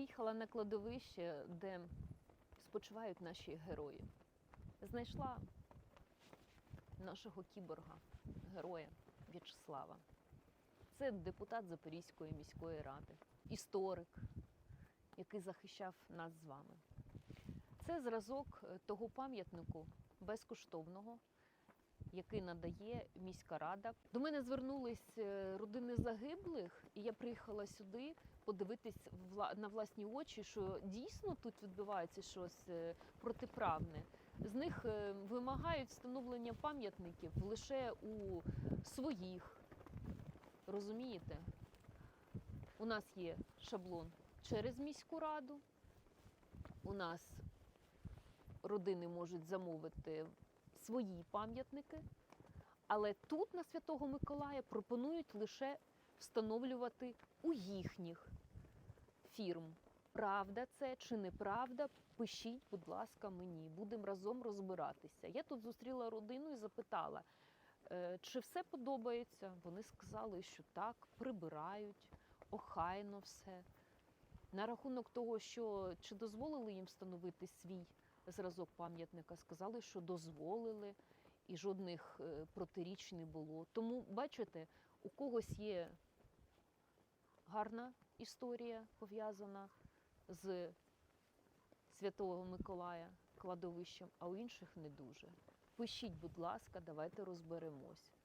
Приїхала на кладовище, де спочивають наші герої. Знайшла нашого кіборга, героя В'ячеслава. Це депутат Запорізької міської ради, історик, який захищав нас з вами. Це зразок того пам'ятнику безкоштовного, який надає міська рада. До мене звернулись е, родини загиблих, і я приїхала сюди подивитись на власні очі, що дійсно тут відбувається щось е, протиправне. З них е, вимагають встановлення пам'ятників лише у своїх. Розумієте? У нас є шаблон через міську раду. У нас родини можуть замовити свої пам'ятники, але тут на Святого Миколая пропонують лише встановлювати у їхніх фірм. Правда це чи неправда? Пишіть, будь ласка, мені. Будемо разом розбиратися. Я тут зустріла родину і запитала, е, чи все подобається. Вони сказали, що так, прибирають, охайно все. На рахунок того, що чи дозволили їм встановити свій зразок пам'ятника, сказали, що дозволили, і жодних е, протиріч не було. Тому, бачите, у когось є гарна історія пов'язана з Святого Миколая кладовищем, а у інших не дуже. Пишіть, будь ласка, давайте розберемось.